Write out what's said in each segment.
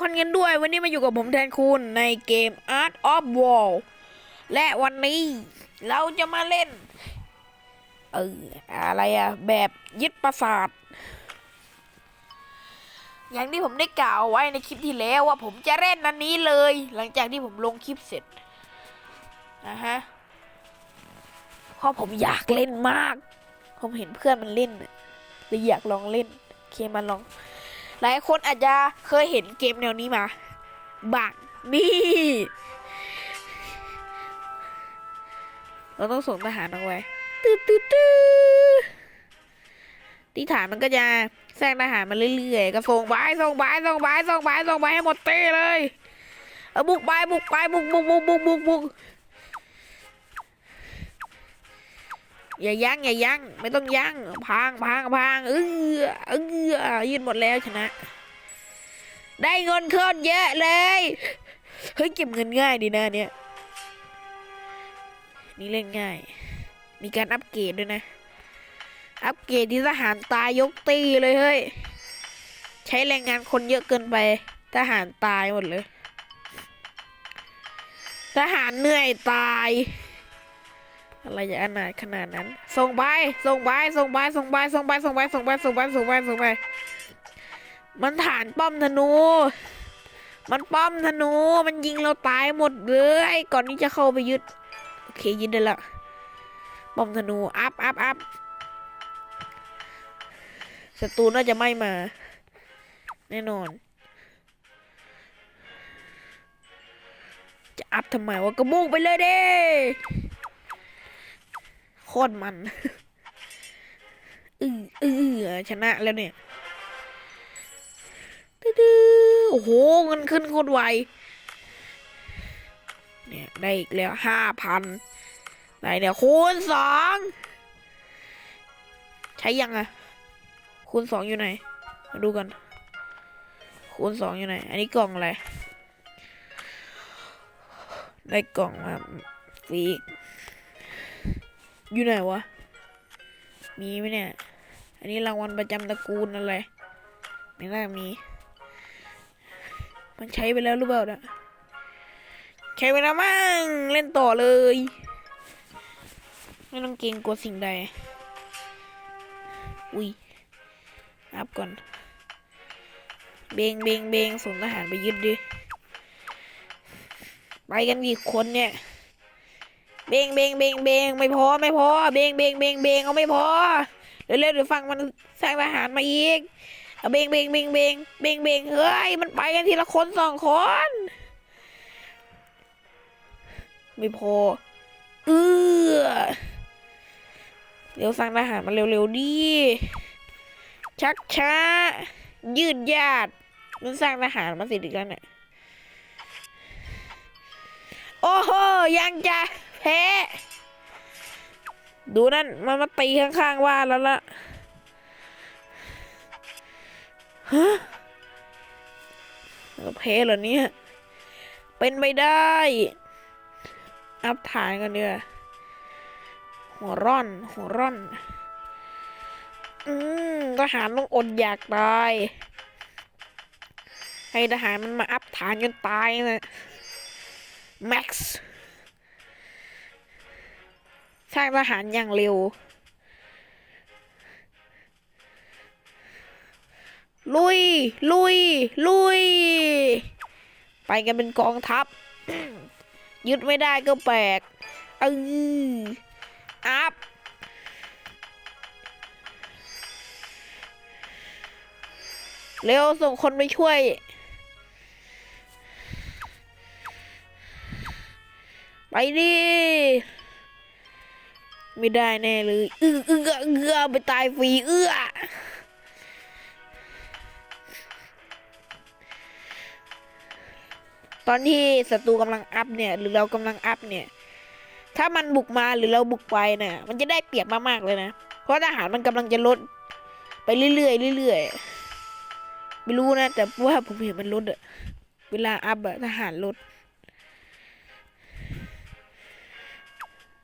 คอนกันด้วยวันนี้มาอยู่กับผมแทนคุณในเกม Art of War และวันนี้เราจะมาเล่น เอออะไรอะแบบยึดประสาท อย่างที่ผมได้กล่าวไว้ในคลิปที่แล้วว่าผมจะเล่นนันนี้เลย หลังจากที่ผมลงคลิปเสร็จนะฮะเพราะผมอยากเล่นมาก ผมเห็นเพื่อนมันเล่นเลยอยากลองเล่นเคมาลอง หลายคนอาจจะเคยเห็นเกมแนวนี้มาบักนี่ เราต้องส่งทหารเอาไว้ตื้อตื้อตื้อที่ฐานมันก็จะแทรกทหารมาเรื่อยๆ ก็ส่งไปส่งไปส่งไปส่งไปส่งไปให้หมดเต้เลยบุกไปบุกไปบุกบุกบุกบุกบุกบุก อย่ายั้งอย่ายั้งไม่ต้องยั้งพังพังพังเออเออยืนหมดแล้วชนะ ได้เงินคตรเยอะเลยเฮ้ยเก็บเงินง่ายดีนะเนี่ยนี่เล่นง่าย มีการอัปเกรดด้วยนะ อัปเกรดที่ทหารตายยกตีเลยเฮ้ย ใช้แรงงานคนเยอะเกินไป ทหารตายหมดเลย ทหารเหนื่อยตาย อะไรจะอนาถขนาดนั้น ส่งไปส่งไปส่งไปส่งไปส่งไปส่งไปส่งไปส่งไปส่งไปส่งไปมันฐานป้อมธนู มันป้อมธนู มันยิงเราตายหมดเลย ก่อนที่จะเข้าไปยึด โอเคยึดได้ละ ป้อมธนู อัพอัพอัพศัตรูน่าจะไม่มา แน่นอน จะอัพทำไมวะกระบุกไปเลยเด้ โคตรมันอืออือชนะแล้วเนี่ยตื้อโอ้โหเงินขึ้นโคตรไว เนี่ย ได้อีกแล้วห้าพันได้เนี่ยคูณสองใช้ยังอะคูณสองอยู่ไหน มาดูกัน คูณสองอยู่ไหน อันนี้กล่องอะไร ได้กล่องมาฟรี อยู่ไหนวะ มีไหมเนี่ย อันนี้รางวัลประจำตระกูลอะไร ไม่น่ามี มันใช้ไปแล้วหรือเปล่านะใช้ไปแล้วมั้ง เล่นต่อเลย ไม่ต้องเกรงกลัวสิ่งใด อุ้ย อัพก่อน เบงเบงเบงส่งทหารไปยึดดิ ไปกันกี่คนเนี่ย เบงเบงเบงเบงไม่พอไม่พอเบงเบงเบงเบงเอาไม่พอเร็วๆเดี๋ยวฟังมันสร้างทหารมาอีกเอาเบงเบงเบงเบงเบงเบงเฮ้ยมันไปกันทีละคนสองคน ไม่พอเออเดี๋ยวสร้างทหารมาเร็วๆดิชักช้า ยืดยาดมันสร้างทหารมาสร็จอีกแล้วเนี่ย โอ้โหยังจะ แพ้ ดูนั่น มันมาตีข้างๆว่าแล้วล่ะฮะเราแพ้เหรอเนี่ย เป็นไม่ได้ อัพฐานกันเนี่ยหัวร่อน หัวร่อน อืมทหารต้องอดอยากตาย ให้ทหารมันมาอัพฐานจนตายนะแม็กซ์ สร้างทหารอย่างเร็ว ลุย ลุย ลุย ไปกันเป็นกองทัพ ยึดไม่ได้ก็แปลกเอออัพเร็วส่งคนไปช่วย ไปดิ ไม่ได้แน่เลย เอื้อเอื้อเอื้อไปตายฟรีเอื้อตอนที่ศัตรูกำลังอัพเนี่ย หรือเรากำลังอัพเนี่ย ถ้ามันบุกมาหรือเราบุกไปเนี่ยมันจะได้เปรียบมากๆเลยนะ เพราะทหารมันกำลังจะลด ไปเรื่อยๆเรื่อยๆไม่รู้นะ แต่ว่าผมเห็นมันลดอะเวลาอัพอะทหารลด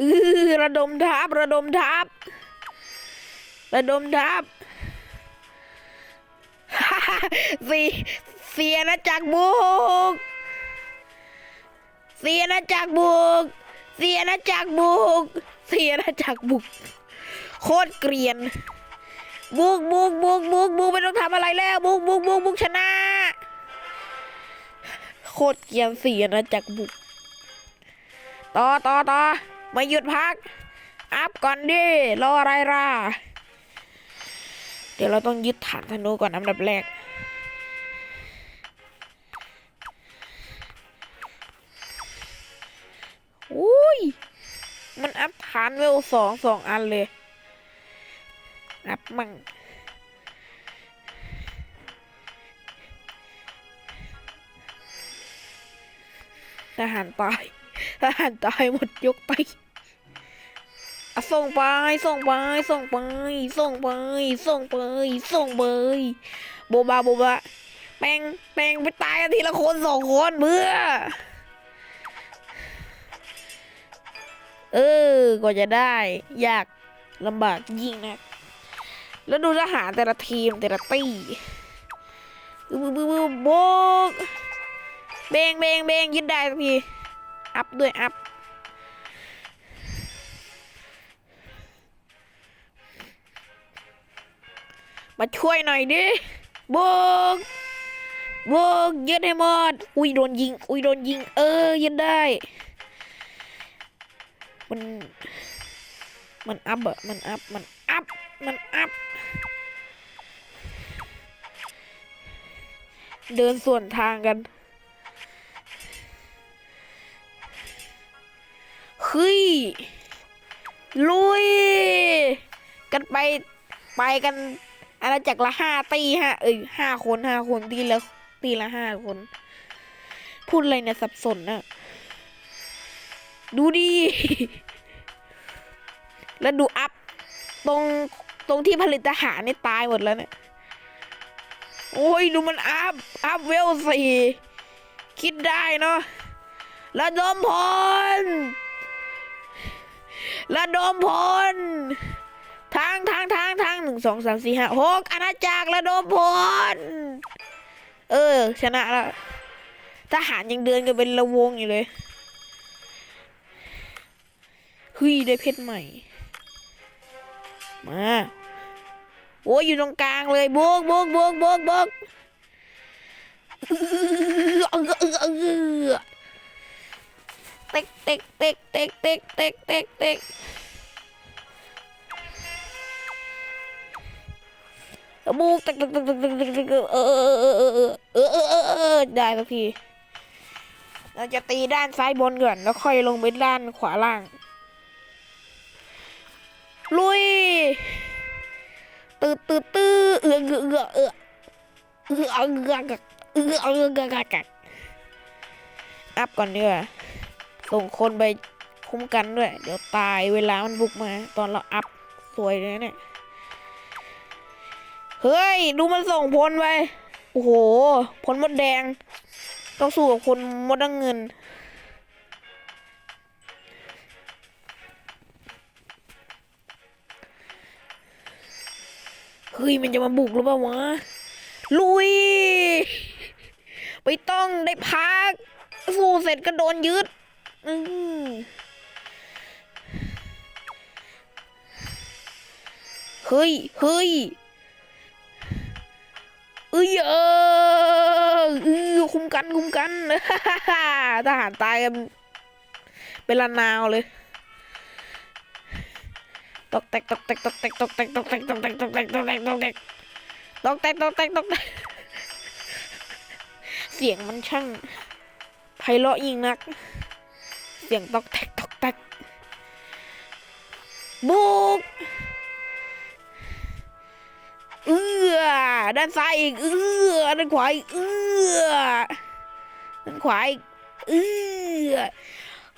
อื้อระดมทัพระดมทัพระดมทัพสี่เสียนะจักบุกเสียนะจักบุกเสียนะจักบุกเสียนะจักบุก โคตรเกรียน บุกบุกบุกบุกบุกไม่ต้องทำอะไรแล้ว บุกบุกบุกบุกชนะ โคตรเกรียนเสียนะจักบุก ต่อต่อต่อ มาหยุดพัก อัพก่อนดิ รออะไรล่ะ เดี๋ยวเราต้องยึดฐานธนูก่อนอันดับแรก อุ้ย มันอัพฐานเวลสองสองอันเลย อัพมั่งทหารตายทหารตายหมดยกไป ส่งไป ส่งไป ส่งไป ส่งไป ส่งไป ส่งไป โบบาโบบาแปงแปงไปตายกันทีละคนสองคนเบื่อ เออกว่าจะได้ ยากลำบากยิ่งนะ แล้วดูทหารแต่ละทีมแต่ละตีบึบบึบบึ้บโบกเบงเบงเบงยึดได้สักที อัพด้วยอัพ มาช่วยหน่อยดิโบกโบกยึดให้หมด อุ้ยโดนยิง อุ้ยโดนยิง เออยึดได้ มัน มันอัพอะมันอัพ มันอัพ มันอัพ เดินส่วนทางกันเฮ้ยลุย กันไป ไปกัน อาณาจักรละห้าตีฮะเอ้ยห้าคนห้าคนตีละตีละห้าคน พูดอะไรเนี่ยสับสนอะดูดิแล้วดูอัพ ตรงตรงที่ผลิตอาหารนี่ตายหมดแล้วเนี่ย โอ้ย ดูมันอัพ อัพเวลสี่คิดได้เนาะระดมพลระดมพลางทางทางทางหนึ่งสองสามสี่ห้าหกอาณาจักรระดมพลเออ ชนะแล้วทหารยังเดินกันเป็นระวงอยู่เลยฮ้ยได้เพชรใหม่ มาโอ้ยอยู่ตรงกลางเลยบวกบวกบวกบวกบวกเต็กเต็กเต็กเต็กเต็กเต็กเต็ก บูกเต็กต็กต็กต็กต็กต็กเต็กเออเออเออเออเออเออเออเออได้สักทีเราจะตีด้านซ้ายบนก่อนแล้วค่อยลงไปด้านขวาล่าง ลุยตืดตืดตื้อเอือเอือเอือเอือเอือเอือเอือเอือเอือกักอัพก่อนดีกว่าส่งคนไปคุ้มกันด้วย เดี๋ยวตายเวลามันบุกมา ตอนเราอัพสวยเลยเนี่ย เฮ้ย ดูมันส่งพลไป โอ้โห พลมดแดง ต้องสู้กับคนมดดังเงิน เฮ้ย มันจะมาบุกหรือเปล่าวะ ลุย ไปต้องได้พัก สู้เสร็จก็โดนยึด อืมเฮ้ย เฮ้ย อ้ยเออเออคุ้มกันคุ้มกันทหารตายกันเป็นละนาวเลยตกแตกตกแตกตอกแตกตอกแตกตอกแตกตอกแตกตอกแตกตอกแตกตอกแตกตอกแตกตอกแตกตอกแตกเสียงมันช่างไพเราะยิ่งนัก เสียงตอกแตกตอกแตกบุก เออด้านซ้ายอีกเอื้อด้านขวาอีกเอื้อด้านขวาอีกเอื้อ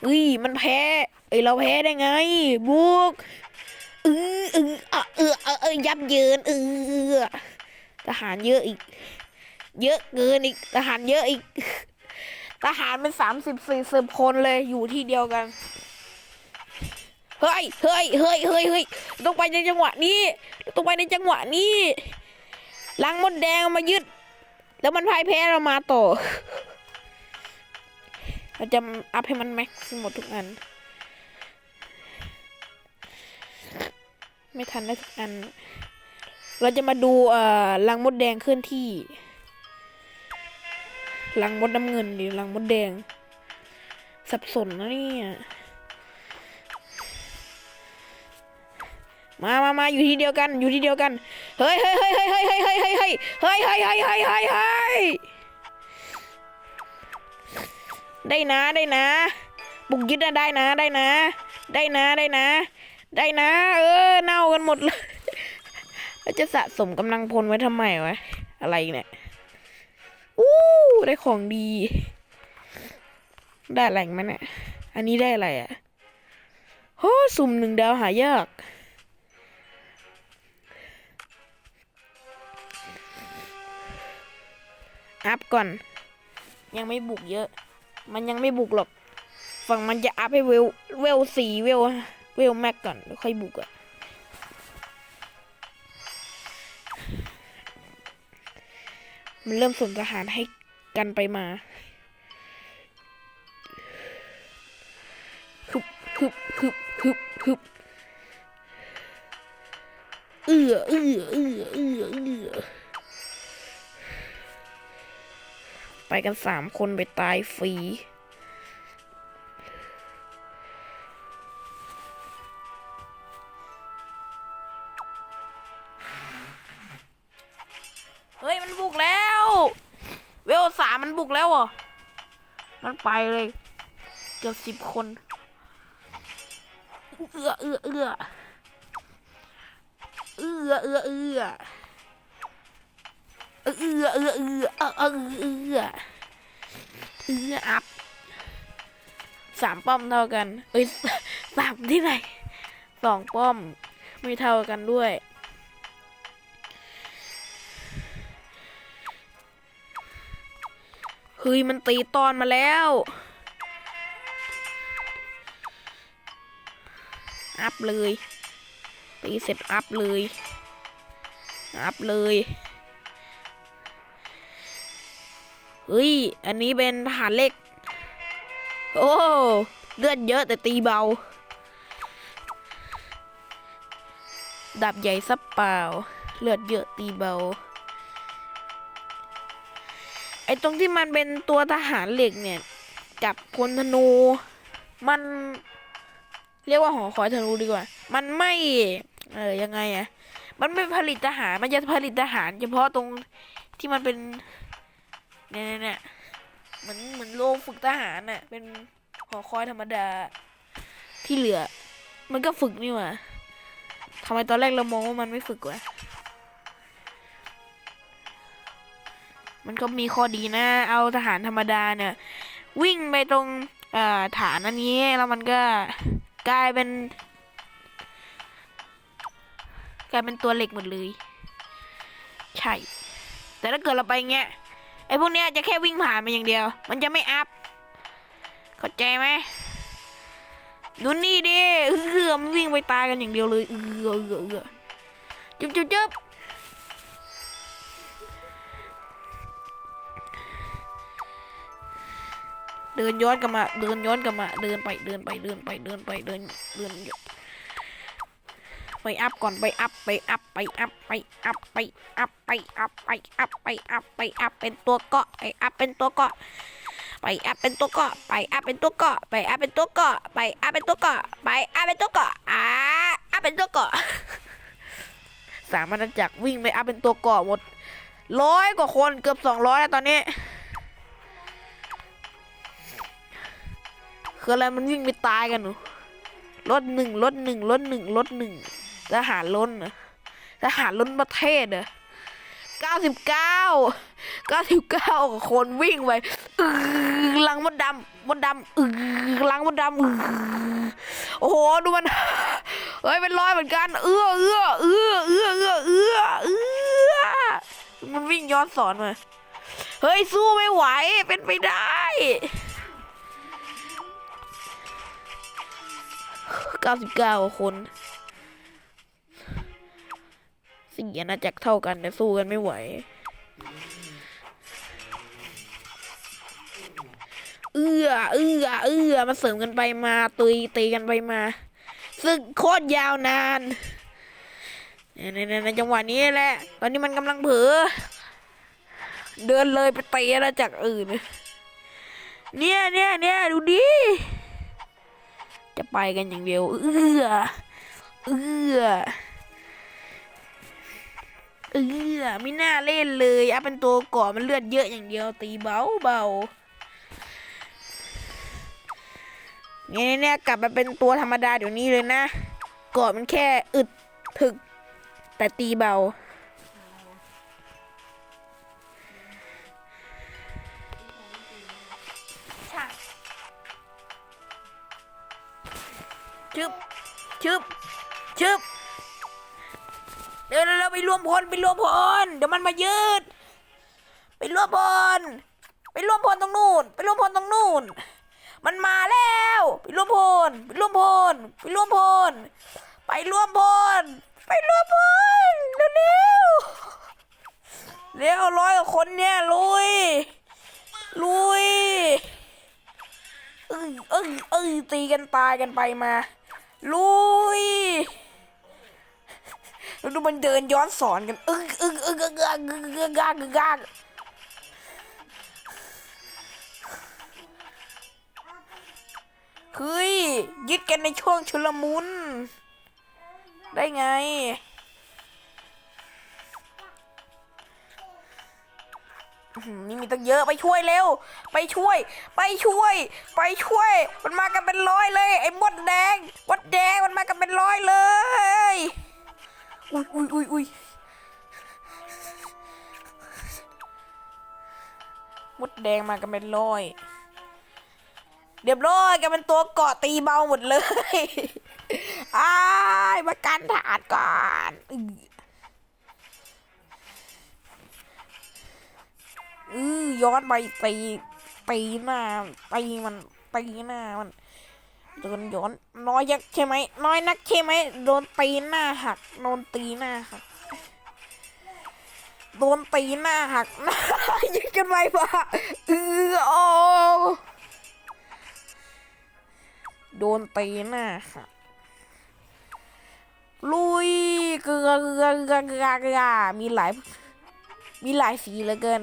เฮ้ยมันแพ้เอ้ยเราแพ้ได้ไงบุกเออเอออะเออเออเออยับเยินเออทหารเยอะอีก เยอะเกินอีกทหารเยอะอีกทหารเป็นสามสิบสี่สิบคนเลยอยู่ที่เดียวกัน เฮ้ยเฮ้ยเฮ้ยเฮ้ยเฮ้ยต้องไปในจังหวะนี้ ต้องไปในจังหวะนี้ลังมดแดงมายึด แล้วมันพ่ายแพ้เรามาต่อ เราจะอัพให้มันแม็กซ์หมดทุกอัน ไม่ทันได้ทุกอัน เราจะมาดูเอ่อลังมดแดงเคลื่อนที่ลังมดน้ำเงินหรือลังมดแดง สับสนนะเนี่ย มามามาอยู่ที่เดียวกัน อยู่ที่เดียวกัน เฮ้ยเฮ้ยเฮ้ยเฮ้ยเฮ้ยเฮ้ยเฮ้ยเฮ้ยเฮ้ยเฮ้ยเฮ้ยเฮ้ยเฮ้ยเฮ้ยได้นะได้นะ บุกยึดนะได้นะได้นะ ได้นะได้นะ ได้นะ เออเน่ากันหมดเลยแล้วจะสะสมกำลังพลไว้ทำไมวะ อะไรเนี่ย อู้ได้ของดี ได้อะไรอีกไหมเนี่ย อันนี้ได้อะไรอะโอ้สุ่มหนึ่งดาวหายาก อัพก่อน ยังไม่บุกเยอะ มันยังไม่บุกหรอก ฝั่งมันจะอัพให้เวลเวลสี่เวลเวลแม็กก่อนแล้วค่อยบุกอะมันเริ่มส่งทหารให้กันไปมาฮึบฮึบฮึบฮึบฮึบเอือเอือเอือเอือเอือ ไปกันสามคนไปตายฟรีเฮ้ย มันบุกแล้ว เวลสามมันบุกแล้วเหรอมันไปเลย เกือบสิบคน เอื้อเอื้อเอื้อเอื้อเอื้อเอื้อ เออเออเออเออเออเอื้อเอออัพสามป้อมเท่ากัน เอ้ยสามที่ไหนสองป้อมไม่เท่ากันด้วยเฮ้ยมันตีตอนมาแล้วอัพเลยตีเสร็จอัพเลยอัพเลย เฮ้ย อันนี้เป็นทหารเล็ก โอ้ เลือดเยอะแต่ตีเบาดับใหญ่ซับเปล่า เลือดเยอะตีเบา ไอ้ตรงที่มันเป็นตัวทหารเหล็กเนี่ย กับพลธนู มัน เรียกว่าหอคอยธนูดีกว่า มันไม่ เออยังไงอะมันไม่ผลิตทหาร มันจะผลิตทหาร เฉพาะตรงที่มันเป็น เนี่ยเนี่ยเนี่ยเหมือนเหมือนโรงฝึกทหารน่ะ เป็นหอคอยธรรมดา ที่เหลือ มันก็ฝึกนี่หว่าทำไมตอนแรกเรามองว่ามันไม่ฝึกวะมันก็มีข้อดีนะ เอาทหารธรรมดาเนี่ย วิ่งไปตรงฐานอันนี้แล้วมันก็กลายเป็น กลายเป็นตัวเหล็กหมดเลย ใช่ แต่ถ้าเกิดเราไปเงี้ย ไอ้พวกเนี้ยจะแค่วิ่งผ่านมาอย่างเดียว มันจะไม่อัพ เข้าใจไหมดูนี่ดิเออมันวิ่งไปตายกันอย่างเดียวเลยเออเออเออเออจุ๊บจุ๊บจุ๊บเดินย้อนกลับมา เดินย้อนกลับมา เดินไป เดินไป เดินไป เดินไป เดิน เดิน ไปอัพก่อนไปอัพไปอัพไปอัพไปอัพไปอัพไปอัพไปอัพไปอัพไปอัพเป็นตัวเกาะไปอัพเป็นตัวเกาะไปอัพเป็นตัวเกาะไปอัพเป็นตัวเกาะไปอัพเป็นตัวเกาะไปอัพเป็นตัวเกาะไปอัพเป็นตัวเกาะอ่าอัพเป็นตัวเกาะสามาณาจักวิ่งไปอัพเป็นตัวเกาะหมดร้อยกว่าคนเกือบสองร้อยแล้วตอนนี้คืออะไรมันวิ่งไปตายกันหนูรถหนึ่งรถหนึ่งรถหนึ่งรถหนึ่ง ทหารล้นทหารล้นประเทศเหรอเก้าสิบเก้าเก้าสิบเก้าคนวิ่งไปอือลังมดดำมดดำอือลังมดดำอือโอ้โหดูมันเฮ้ยเป็นร้อยเหมือนกัน เอื้อเอื้อเอื้อเอื้อเอื้อเอื้อเอื้อมันวิ่งย้อนสอนมาเฮ้ยสู้ไม่ไหวเป็นไปได้เก้าสิบเก้าคน สี่อาณาจักรเท่ากันแต่สู้กันไม่ไหวเอื้อเอื้อเอื้อมาเสริมกันไปมาตุยตีกันไปมาซึ่งโคตรยาวนานในในในจังหวะนี้แหละ ตอนนี้มันกำลังเผลอเดินเลยไปตีอาณาจักรอื่น เนี่ยเนี่ยเนี่ยดูดิจะไปกันอย่างเดียว เอื้อ เอื้อ เออไม่น่าเล่นเลยอะเป็นตัวก่อมันเลือดเยอะอย่างเดียวตีเบาเบาเนี่ยเนี่ยกลับมาเป็นตัวธรรมดาเดี๋ยวนี้เลยนะก่อมันแค่อึดถึก แต่ตีเบาชึบชึบชึบ เดี๋ยวเราไปรวมพลไปรวมพลเดี๋ยวมันมายืด ไปรวมพลไปรวมพลตรงนู่น ไปรวมพลตรงนู่น มันมาแล้ว ไปรวมพลไปรวมพลไปรวมพลไปรวมพลไปรวมพลเร็วเร็วเร็วร้อยกว่าคนเนี่ยลุยลุยเอ้ยเอ้ยเอ้ยตีกันตายกันไปมาลุย แล้วดูมันเดินย้อนสอนกันอึกอึกอึกอึกอึกอึกอึกอึกอึกอึกเฮ้ยยึดกันในช่วงชุลมุน ได้ไง นี่มีตั้งเยอะไปช่วยเร็ว ไปช่วย ไปช่วย ไปช่วย มันมากันเป็นร้อยเลย ไอ้มดแดงมดแดงมันมากันเป็นร้อยเลย อุ้ยอุ้ยอุ้ยอุ้ยมดแดงมากันเป็นร้อย เรียบร้อยกันเป็นตัวเกาะตีเบาหมดเลยอ้ายมากันฐานก่อนอือย้อนไปตีตีหน้าตีมันตีหน้ามัน โดนย้อนน้อยยักใช่ไหมน้อยนักใช่ไหมโดนตีหน้าหักโดนตีหน้าหักโดนตีหน้าหักหน้ายิงกันไปปะเออโอโดนตีหน้าหักลุยเกลือเกลือเกลือเกลือเกลือมีหลายมีหลายสีเหลือเกิน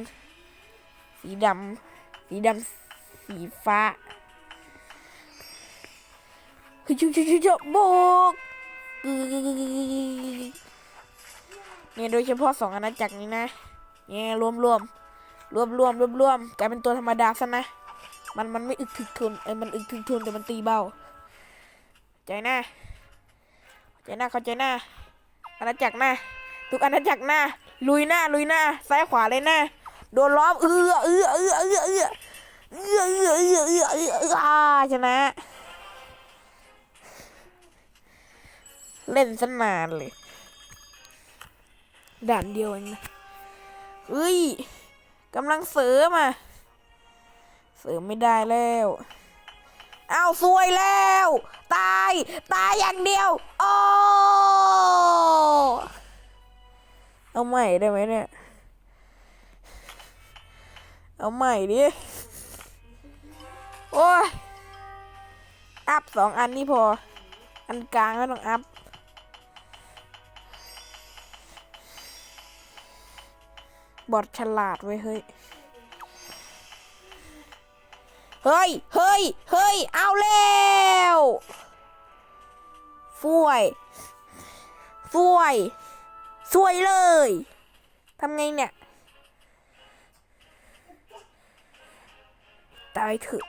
สีดำสีดำสีฟ้า บชุบชุบชุบโบกเนี่ยโดยเฉพาะสองอาณาจักรนี้นะเนี่ยรวมรวมรวมรวมรวมรวมกลายเป็นตัวธรรมดาซะนะ มันมันไม่อึกถึกทนเอ้มันอึกถึกทนแต่มันตีเบาใจหน้าใจหน้าเข้าใจหน้าอาณาจักรหน้าทุกอาณาจักรหน้าลุยหน้าลุยหน้าซ้ายขวาเลยหน้าโดนล้อมเอื้อเอื้อเอื้อเอื้อเอื้อเอื้อเอื้อเอื้อเอื้อเอื้อเอื้ออ่าชนะ เล่นสนานเลย ด่านเดียวเองนะเฮ้ยกำลังเสริมอะ เสริมไม่ได้แล้วเอาซวยแล้ว ตาย ตายอย่างเดียว โอ้เอาใหม่ได้ไหมเนี่ย เอาใหม่ดิ โอ้ย อัพสองอันนี่พอ อันกลางไม่ต้องอัพ บอดฉลาดไว้ยเฮ้ย เฮ้ย เฮ้ย เฮ้ย เอาแล้วฟวยฟวยสวยเลยทำไงเนี่ย ตายเถอะ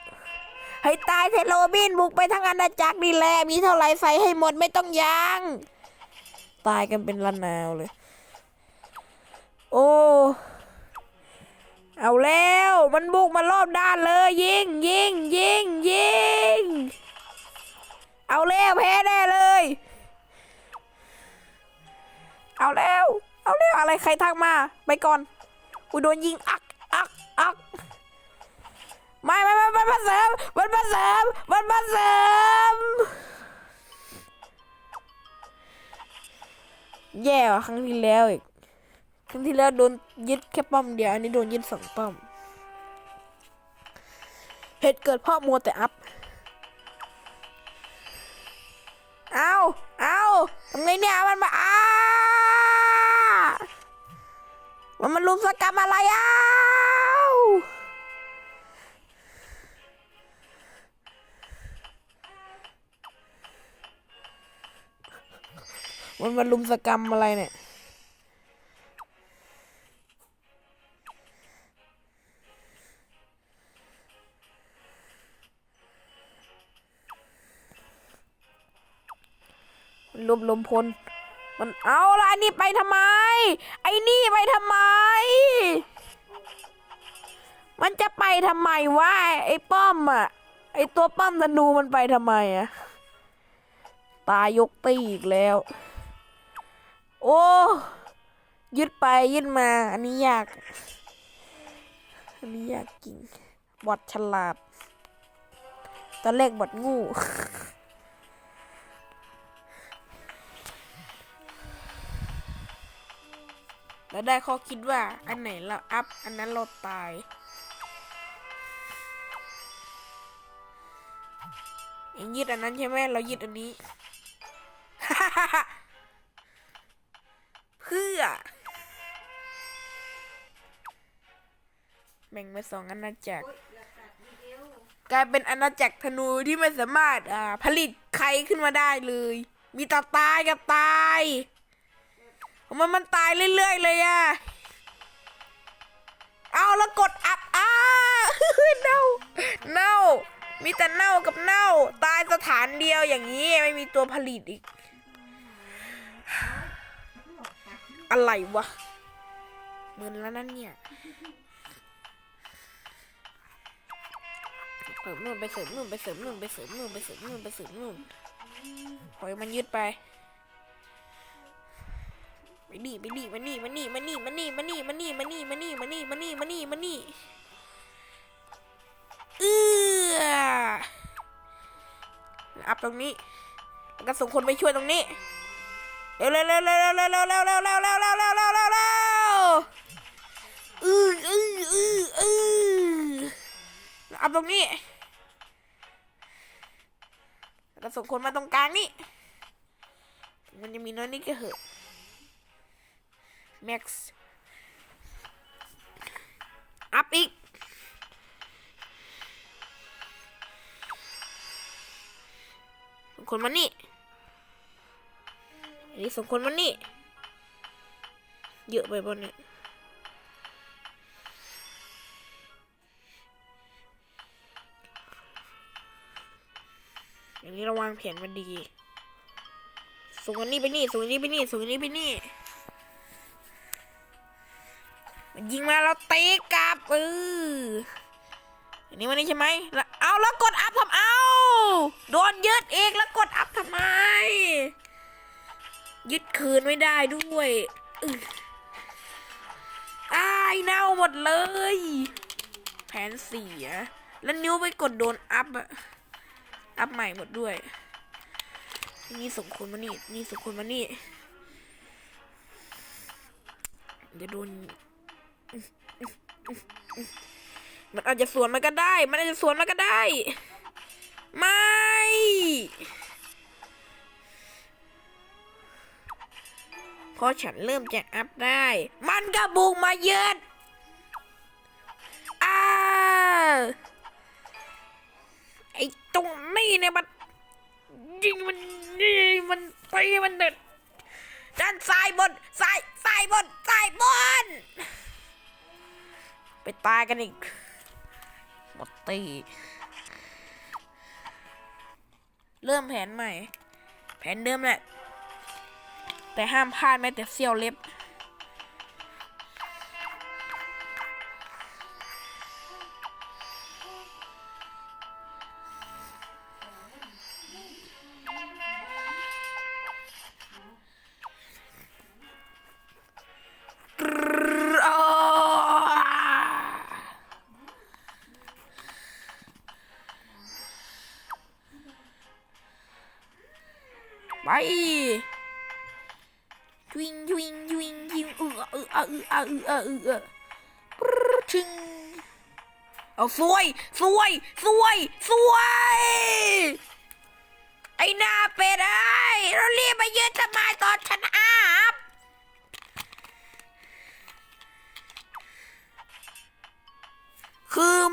ให้ตายเถอะโรบินบุกไปทั้งอาณาจักรนี่แหละมีเท่าไร่ใส่ให้หมดไม่ต้องยังตายกันเป็นละนาวเลย โอ้ เอาแล้ว มันบุกมารอบด้านเลย ยิงยิงยิงยิง เอาแล้วแพ้แน่เลย เอาแล้ว เอาแล้วอะไรใครทักมา ไปก่อนกูโดนยิงอักอักอักไม่ไม่ไม่มันมาเสริมมันมาเสริมมันมาเสริมแย่กว่าครั้งที่แล้วอีก ครั้งที่แล้วโดนยึดแค่ป้อมเดียว อันนี้โดนยึดสองป้อม เหตุเกิดเพราะมัวแต่อัพ เอาเอาทำไงเนี่ยมันมาอ้ามันมาลุมสกรรมอะไรอ้าวมันมาลุมสกรรมอะไรเนี่ย มันรวมลมพล มันเอาละไอ้นี่ไปทำไม ไอ้นี่ไปทำไม มันจะไปทำไมวะไอ้ป้อมอะไอ้ตัวป้อมธนูมันไปทำไมอะตายยกตีอีกแล้ว โอ้ยึดไปยึดมา อันนี้ยาก อันนี้ยากจริง บอดฉลาดตอนแรกบอดงู แล้วได้ข้อคิดว่าอันไหนเราอัพ อันนั้นเราตายเองยึดอันนั้นใช่ไหมเรายึดอันนี้ เพื่อ แบ่งเป็นสองอาณาจักรกลายเป็นอาณาจักรธนูที่ไม่สามารถผลิตใครขึ้นมาได้เลย มีแต่ตายกับตาย มันมันตายเรื่อยๆเลยอะเอาแล้วกดอัพอ้าเน่าเน่ามีแต่เน่ากับเน่า ตายสถานเดียวอย่างนี้ไม่มีตัวผลิตอีก อะไรวะเหมือนแล้วนั่นเนี่ยเสริมนู่นไปเสริมนู่นไปเสริมนู่นไปเสริมนู่นไปเสริมนู่นไปเสริมนู่นปล่อยมันยึดไป ไปนี่ไปนี่มานี่มานี่มานี่มานี่มานี่มานี่มานี่มานี่มานี่มานี่มานี่มานี่เอืออัพตรงนี้แล้วก็ส่งคนไปช่วยตรงนี้เร็วเร็วเร็วเร็วเร็วเร็วเร็วเร็วเร็วเร็วเร็วเร็วเร็วเร็วเร็วอืออืออืออืออัพตรงนี้แล้วส่งคนมาตรงกลางนี่มันจะมีน้อยนิดก็เหอะ แม็กซ์อัพอีกสงคนมานี่อันนี้ส่งคนมานี่ เยอะไปบนเนี่ยอย่างนี้ราวางแผนมันดีส่งอันนี้ไปนี่ส่งอันนี้ไปนี่ส่งอันนี้ไปนี่ ยิงมาเราตีกลับเอออันนี้วันนี้ใช่ไหมแล้วเอาแล้วกดอัพทำเอาโดนยึดอีกแล้วกดอัพทำไม ยึดคืนไม่ได้ด้วยอายเน่าหมดเลย แผนเสีย แล้วนิ้วไปกดโดนอัพอะอัพใหม่หมดด้วย นี่ส่งคนมานี่ นี่ส่งคนมานี่ เดี๋ยวโดน มันอาจจะสวนมันก็ได้ มันอาจจะสวนมันก็ได้ ไม่เพราะฉันเริ่มจะอัพได้ มันก็บุกมาเยือนอ้าไอ้ตรงนี้เนี่ยมันยิงมันนี่มันตีมันเด็ดด้านซ้ายบนซ้ายซ้ายบนซ้ายบน ไปตายกันอีกหมดตี เริ่มแผนใหม่ แผนเดิมแหละ แต่ห้ามพลาดแม้แต่เสี้ยวเล็บ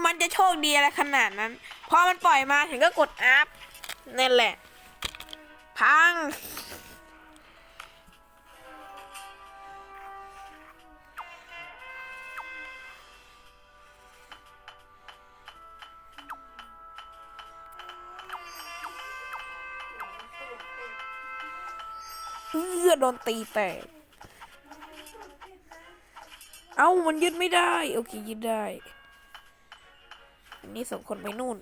มันจะโชคดีอะไรขนาดนั้น พอมันปล่อยมาถึงก็กดอัพนั่นแหละ พัง เอื้อโดนตีแตก เอ้า มันยึดไม่ได้ โอเค ยึดได้ นนี้ส่งคนไปนู่น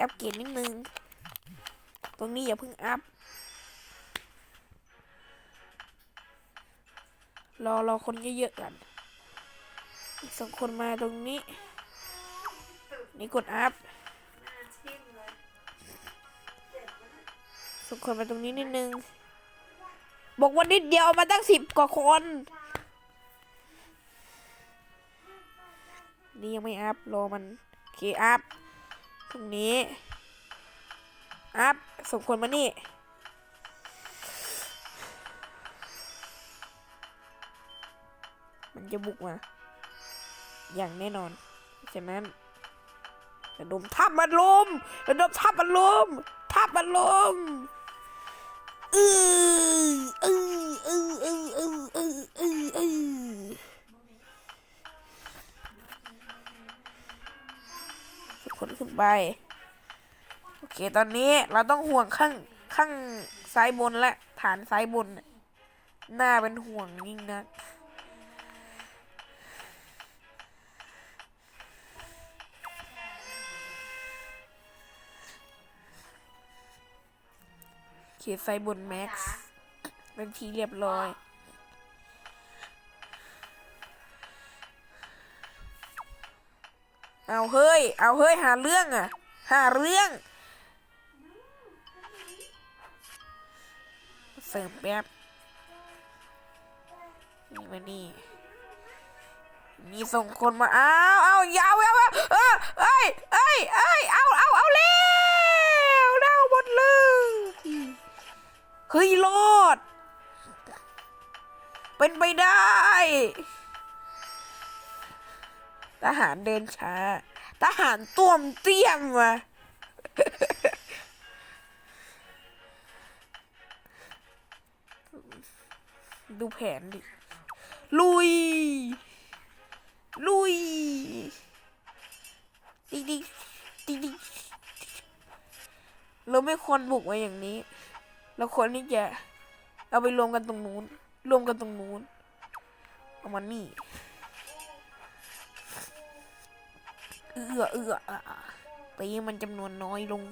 อัพเกรดนิดนึง ตรงนี้อย่าเพิ่งอัพ รอรอคนเยอะๆกันอีกสองคนมาตรงนี้ นี่กดอัพส่งคนมาตรงนี้นิดนึง บอกว่านิดเดียวมาตั้งสิบกว่าคน นี่ยังไม่อัพรอมันโอเคอัพตรงนี้อัพส่งคนมานี่มันจะบุกมา อย่างแน่นอนฉะนั้นระดมทับมันลมระดมทับมันลมทับมันลมเออเออเออเออ ขึ้นไป โอเค ตอนนี้เราต้องห่วงข้างข้างซ้ายบนและฐานซ้ายบนน่ะน่าเป็นห่วงยิ่งนักเขียนไฟบนแม็กซ์เป็นทีเรียบร้อย เอาเฮ้ย เอาเฮ้ยหาเรื่องอะ หาเรื่อง เสริมแป๊บ นี่มานี่นี่ส่งคนมา เอาเอายาวเอาเอาเออเอ้ยเอ้ยเอ้ยเอาเอาเอาเร็วเร็วหมดเลย เฮ้ยรอด เป็นไปได้ ทหารเดินช้า ทหารต้วมเตี้ยมมาดูแผนดิ ลุย ลุย ดิดิดิดิเราไม่ควรบุกไว้อย่างนี้ เราควรที่จะเอาไปรวมกันตรงนู้น รวมกันตรงนู้น เอามานี่ เอื้อเอื้อตีมันจำนวนน้อยลง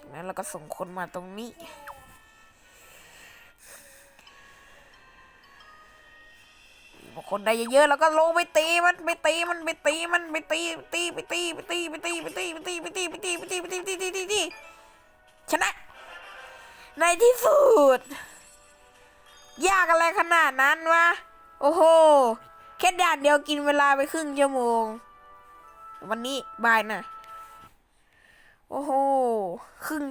จากนั้นเราก็ส่งคนมาตรงนี้ บางคนได้เยอะๆแล้วก็ลงไปตีมันไปตีมันไปตีมันไปตีตีไปตีไปตีไปตีไปตีไปตีไปตีไปตีไปตีไปตีไปตีไปตีไปตีชนะ ในที่สุด ยากอะไรขนาดนั้นวะ โอ้โห แค่ด่านเดียวกินเวลาไปครึ่งชั่วโมง วันนี้บายนะ โอ้โห ครึ่ง